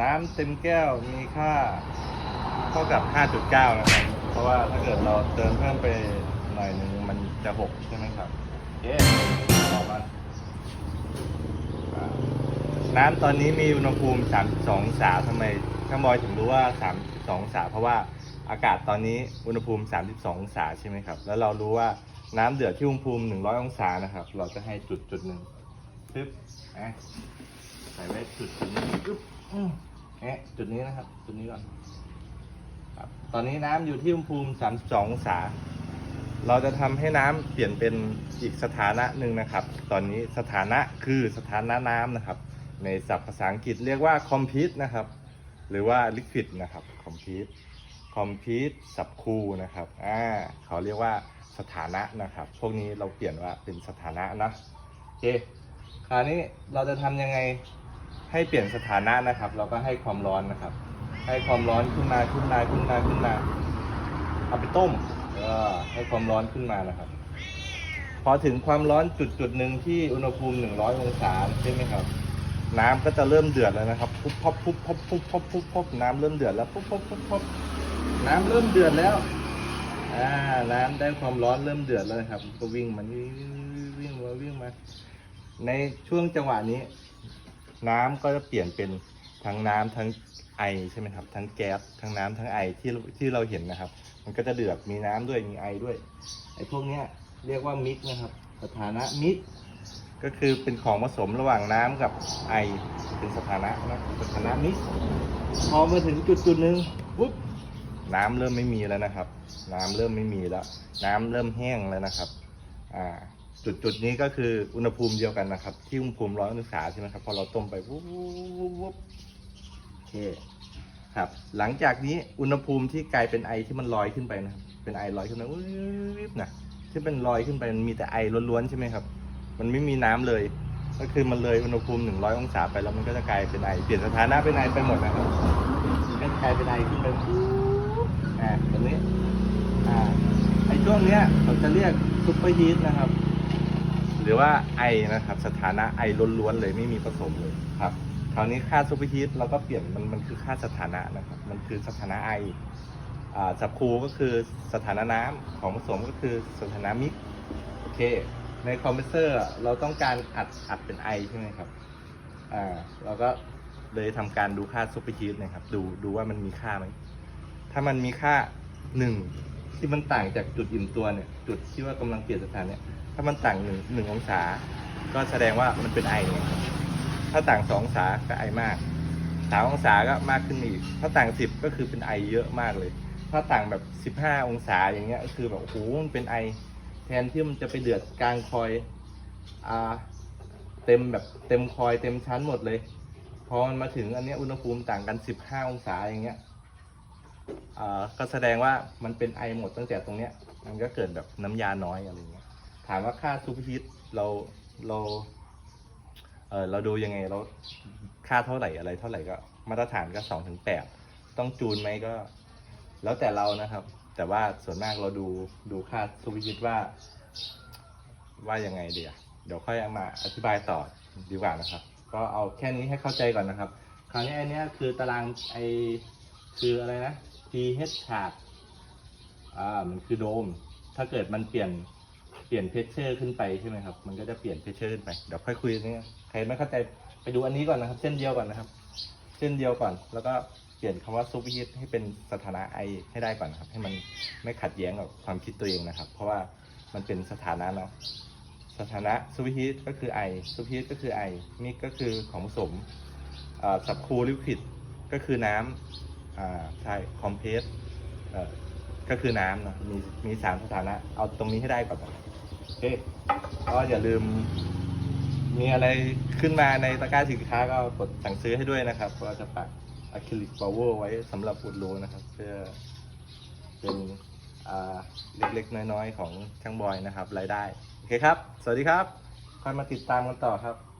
น้ำเต็มแก้วมีค่าเท่ากับ 5.9 นะครับ เพราะว่าถ้าเกิดเราเติมเพิ่มไปหน่อยหนึ่งมันจะ 6 ใช่ไหมครับโอเคต่อมาอ่าน้ำตอนนี้มีอุณหภูมิ 32องศาทำไมช่างบอยถึงรู้ว่า 32องศา เพราะว่าอากาศตอนนี้อุณหภูมิ 32องศาใช่ไหมครับ แล้วเรารู้ว่าน้ำเดือดที่อุณหภูมิ 100 องศานะครับ เราจะให้จุดจุดหนึ่งปึ๊บอะใส่ไว้จุดจุดนี้ปึ๊บ อืมแอะจุดนี้นะครับ จุดนี้ก่อนครับ ตอนนี้น้ำอยู่ที่อุณหภูมิ 32 องศา เราจะทำให้น้ำเปลี่ยนเป็นอีกสถานะหนึ่งนะครับ ตอนนี้สถานะคือสถานะน้ำนะครับ ในศัพท์ภาษาอังกฤษเรียกว่า compete นะครับ หรือว่า liquid นะครับ compete compete สับคูนะครับ อ่า เขาเรียกว่าสถานะนะครับ พวกนี้เราเปลี่ยนว่าเป็นสถานะนะ โอเค คราวนี้เราจะทำยังไง ให้เปลี่ยนสถานะนะครับ เราก็ให้ความร้อนนะครับ ให้ความร้อนขึ้นมาขึ้นมาขึ้นมาขึ้นมาเอาไปต้มเออให้ความร้อนขึ้นมานะครับ พอถึงความร้อนจุดจุดหนึ่งที่อุณหภูมิ 100 องศาใช่ไหมครับ น้ำก็จะเริ่มเดือดแล้วนะครับปุ๊บพับปุ๊บพับปุ๊บพับปุ๊บพับน้ำเริ่มเดือดแล้วปุ๊บพับปุ๊บพับน้ำเริ่มเดือดแล้วอ่าน้ำได้ความร้อนเริ่มเดือดแล้วครับ ก็วิ่งมันวิ่งวิ่งมาวิ่งมา ในช่วงจังหวะนี้ น้ำก็จะเปลี่ยนเป็นทั้งน้ำทั้งไอใช่ไหมครับทั้งแก๊สทั้งน้ำทั้งไอที่ที่เราเห็นนะครับ มันก็จะเดือดมีน้ำด้วยมีไอด้วยไอพวกเนี้ยเรียกว่ามิกนะครับสถานะมิกก็คือเป็นของผสมระหว่างน้ำกับไอเป็นสถานะนะสถานะมิกพอมาถึงจุดจุดหนึ่งปุ๊บน้ำเริ่มไม่มีแล้วนะครับ น้ำเริ่มไม่มีแล้ว น้ำเริ่มแห้งแล้วนะครับ อ่า จุดจุดนี้ก็คืออุณหภูมิเดียวกันนะครับ ที่อุณหภูมิร้อยองศาใช่ไหมครับ พอเราต้มไปวุบวุบวุบวุบโอเคครับ หลังจากนี้อุณหภูมิที่กลายเป็นไอที่มันลอยขึ้นไปนะครับเป็นไอลอยขึ้นไปวุบนะที่เป็นลอยขึ้นไปมันมีแต่ไอล้วนๆใช่ไหมครับ มันไม่มีน้ำเลย ก็คือมันเลยอุณหภูมิ 100 องศาไปแล้วมันก็จะกลายเป็นไอเปลี่ยนสถานะเป็นไอไปหมดนะครับมันก็กลายเป็นไอขึ้นไปอ่าแบบนี้อ่าไอช่วงเนี้ยเราจะเรียกซุปเปอร์ฮีทนะครับ หรือว่าไอนะครับ สถานะไอล้วนๆเลยไม่มีผสมเลยครับคราวนี้ค่าซูเปอร์ฮีทเราก็เปลี่ยนมันมันคือค่าสถานะนะครับ มันคือสถานะไออ่าจับคูก็คือสถานะน้ำของผสมก็คือสถานะมิกโอเค ในคอมเพรสเซอร์เราต้องการอัดอัดเป็นไอใช่ไหมครับอ่าเราก็เลยทำการดูค่าซูเปอร์ฮีทนะครับ ดูดูว่ามันมีค่าไหมถ้ามันมีค่าหนึ่ง ที่มันต่างจากจุดอิ่มตัวเนี่ย จุดที่ว่ากำลังเปลี่ยนสถานเนี่ย ถ้ามันต่างหนึ่งหนึ่งองศา ก็แสดงว่ามันเป็นไอไงครับถ้าต่างสององศาก็ไอมากสามองศาก็มากขึ้นอีก ถ้าต่างสิบก็คือเป็นไอเยอะมากเลย ถ้าต่างแบบสิบห้าองศาอย่างเงี้ยก็คือแบบโอ้โหมันเป็นไอ แทนที่มันจะไปเดือดกลางคอยอ่าเต็มแบบเต็มคอยเต็มชั้นหมดเลย พอมันมาถึงอันเนี้ยอุณหภูมิต่างกันสิบห้าองศาอย่างเงี้ย ก็แสดงว่ามันเป็นไอหมดตั้งแต่ตรงเนี้ย มันก็เกิดแบบน้ำยาน้อยอะไรเงี้ย ถามว่าค่าซูเปอร์ฮีทเราเราเออเราดูยังไงเราค่าเท่าไหร่อะไรเท่าไหร่ก็มาตรฐานก็สองถึงแปดต้องจูนไหมก็ แล้วแต่เรานะครับ แต่ว่าส่วนมากเราดูดูค่าซูเปอร์ฮีทว่า ว่ายังไงเดี๋ยวเดี๋ยวค่อยเอามาอธิบายต่อดีกว่านะครับ ก็เอาแค่นี้ให้เข้าใจก่อนนะครับ คราวนี้อันนี้คือตารางไอคืออะไรนะ pH chart อ่ามันคือโดม ถ้าเกิดมันเปลี่ยนเปลี่ยนเพชเชอร์ขึ้นไปใช่ไหมครับ มันก็จะเปลี่ยนเพชเชอร์ขึ้นไป เดี๋ยวค่อยคุยนนี้ใครไม่เข้าใจไปดูอันนี้ก่อนนะครับ เส้นเดียวก่อนนะครับ เส้นเดียวก่อน แล้วก็เปลี่ยนคำว่าซูเปอร์ฮีทให้เป็นสถานะไอให้ได้ก่อนครับ ให้มันไม่ขัดแย้งกับความคิดตัวเองนะครับ เพราะว่ามันเป็นสถานะเนาะ สถานะซูเปอร์ฮีทก็คือไอซูเปอร์ฮีทก็คือไอมิกก็คือของผสมอ่าสับคูลิควิดก็คือน้ำอ่า ใช่คอมเพสเอ่อก็คือน้ำเนะมีมีสามสถานะ เอาตรงนี้ให้ได้ก่อนโอเคก็อย่าลืม มีอะไรขึ้นมาในตะกร้าสินค้าก็กดสั่งซื้อให้ด้วยนะครับ ก็จะฝากอะคริลิกพาวเวอร์ไว้สำหรับอุดรูนะครับ เพื่อเป็นอ่าเล็กๆ น้อยๆ ของช่างบอยนะครับรายได้ โอเคครับ สวัสดีครับ ค่อยมาติดตามกันต่อครับ